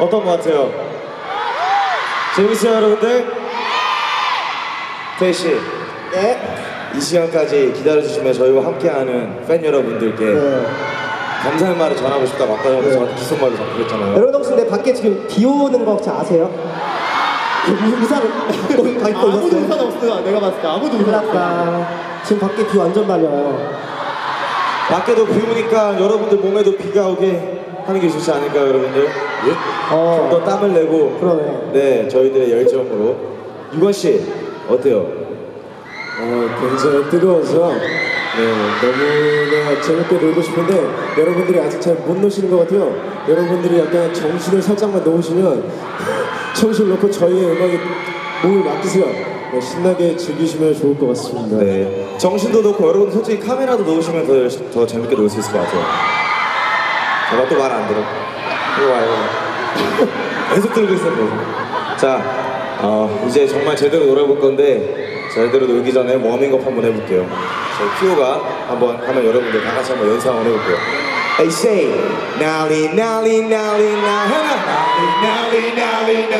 어떤 것 같아요? 재밌어요, 여러분들? 태희 씨, 네. 이 시간까지 기다려주시면 저희와 함께하는 팬 여러분들께 네. 감사의 말을 전하고 싶다고 아까 전에 네. 저한테 귓속말로 그랬잖아요. 여러분 혹시 내 밖에 지금 비 오는 거 혹시 아세요? 그 우- 우산 갖고 갖고 아무도 있었어요. 우산 없어요. 내가 봤을 때 아무도 큰일 우산 없어요. 났다. 지금 밖에 비 완전 말려요. 밖에도 비 오니까 여러분들 몸에도 비가 오게 하는 게 좋지 않을까요, 여러분들? 예? 어. 좀더 땀을 내고 그러네. 네, 저희들의 열정으로 유건 씨 어때요? 어, 굉장히 뜨거워서 네, 너무나 재밌게 놀고 싶은데 여러분들이 아직 잘 못 노시는 것 같아요. 여러분들이 약간 정신을 살짝만 놓으시면 정신을 놓고 저희의 음악에 몸을 맡기세요. 네, 신나게 즐기시면 좋을 것 같습니다. 네, 정신도 놓고 여러분 솔직히 카메라도 놓으시면 더, 열- 더 재밌게 놀 수 있을 것 같아요. 제가 또 말 안 들어. 이거 와요. 계속 들고 있어, 계속. 자, 어, 이제 정말 제대로 놀아볼 건데 제대로 놀기 전에 워밍업 한번 해볼게요. 저희 피오가 한번 하면 여러분들 다 같이 한번 연습 한번 해볼게요. Hey, say, 난리 난리 난리 나 하나 난리 난리 난리 나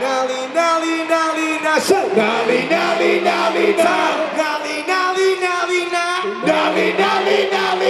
난리 난리 난리 나 say 난리 난리 난리 나 난리 난리 난리 나 난리 난리 난리 나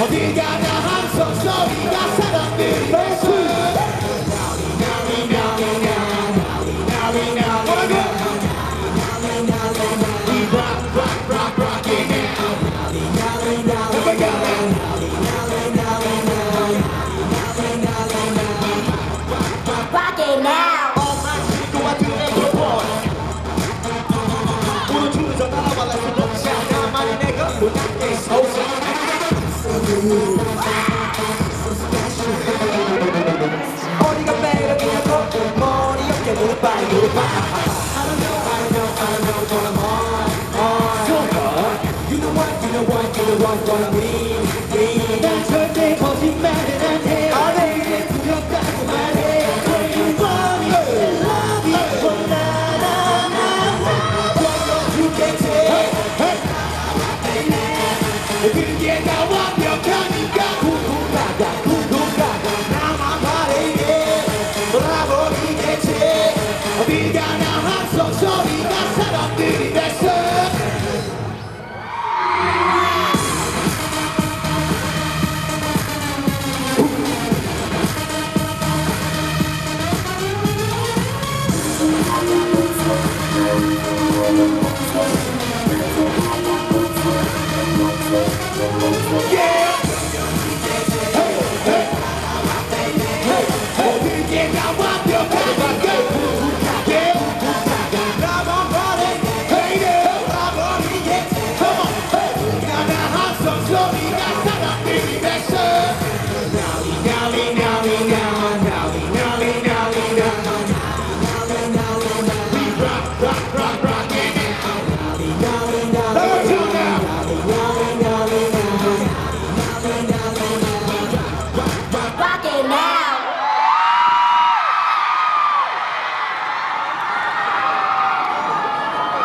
어딜 가나 함성 소리가 it now. 오늘 따라와 내가 못하게 소 어디가 매력이냐고 머리 어깨 무릎 발 무릎 발